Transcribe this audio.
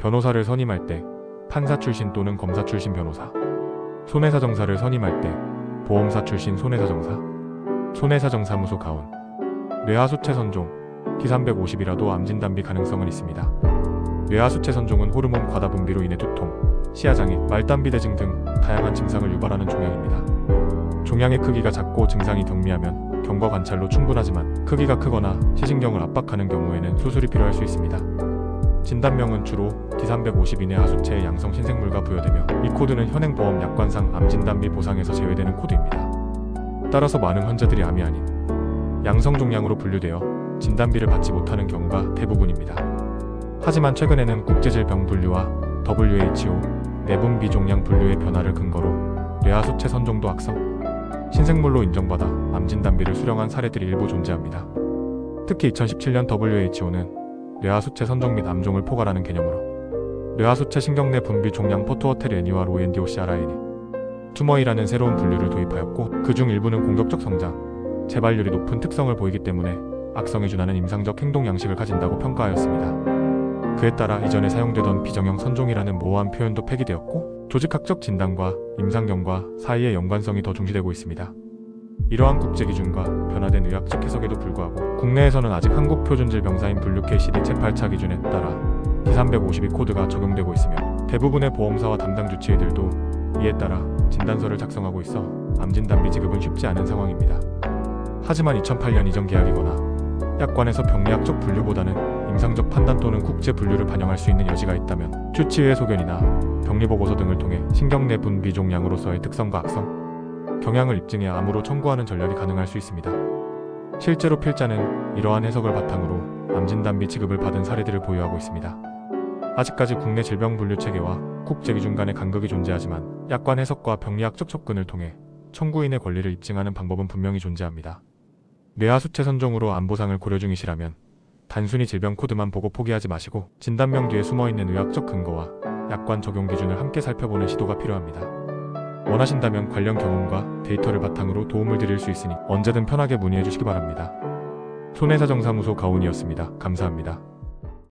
변호사를 선임할 때 판사 출신 또는 검사 출신 변호사, 손해사 정사를 선임할 때 보험사 출신 손해사 정사, 손해사 정사무소 가운, 뇌하수체 선종, T350이라도 암진단비 가능성은 있습니다. 뇌하수체 선종은 호르몬 과다 분비로 인해 두통, 시야장애, 말단비 대증 등 다양한 증상을 유발하는 종양입니다. 종양의 크기가 작고 증상이 경미하면 경과 관찰로 충분하지만 크기가 크거나 시신경을 압박하는 경우에는 수술이 필요할 수 있습니다. 진단명은 주로 D350 이내 하수체의 양성 신생물과 부여되며 이 코드는 현행보험 약관상 암진단 및 보상에서 제외되는 코드입니다. 따라서 많은 환자들이 암이 아닌 양성 종양으로 분류되어 진단비를 받지 못하는 경우가 대부분입니다. 하지만 최근에는 국제질병 분류와 WHO 내분 비 종양 분류의 변화를 근거로 뇌하수체 선종도 악성 신생물로 인정받아 암진단비를 수령한 사례들이 일부 존재합니다. 특히 2017년 WHO는 뇌하수체 선종 및 암종을 포괄하는 개념으로 뇌하수체 신경내 분비 종양 포토어텔 애니와 로엔디오시아라인이 투머이라는 새로운 분류를 도입하였고 그 중 일부는 공격적 성장, 재발률이 높은 특성을 보이기 때문에 악성에 준하는 임상적 행동 양식을 가진다고 평가하였습니다. 그에 따라 이전에 사용되던 비정형 선종이라는 모호한 표현도 폐기되었고 조직학적 진단과 임상 경과 사이의 연관성이 더 중시되고 있습니다. 이러한 국제 기준과 변화된 의학적 해석에도 불구하고 국내에서는 아직 한국 표준 질병사인 분류 KCD 제8차 기준에 따라 D352 코드가 적용되고 있으며 대부분의 보험사와 담당 주치의들도 이에 따라 진단서를 작성하고 있어 암진단 비 지급은 쉽지 않은 상황입니다. 하지만 2008년 이전 계약이거나 약관에서 병리학적 분류보다는 임상적 판단 또는 국제 분류를 반영할 수 있는 여지가 있다면 주치의의 소견이나 병리보고서 등을 통해 신경내 분비 종양으로서의 특성과 악성, 경향을 입증해 암으로 청구하는 전략이 가능할 수 있습니다. 실제로 필자는 이러한 해석을 바탕으로 암진단비 지급을 받은 사례들을 보유하고 있습니다. 아직까지 국내 질병 분류 체계와 국제 기준 간의 간극이 존재하지만 약관 해석과 병리학적 접근을 통해 청구인의 권리를 입증하는 방법은 분명히 존재합니다. 뇌하수체 선종으로 암보상을 고려 중이시라면 단순히 질병 코드만 보고 포기하지 마시고 진단명 뒤에 숨어있는 의학적 근거와 약관 적용 기준을 함께 살펴보는 시도가 필요합니다. 원하신다면 관련 경험과 데이터를 바탕으로 도움을 드릴 수 있으니 언제든 편하게 문의해 주시기 바랍니다. 손해사정사무소 가온이었습니다. 감사합니다.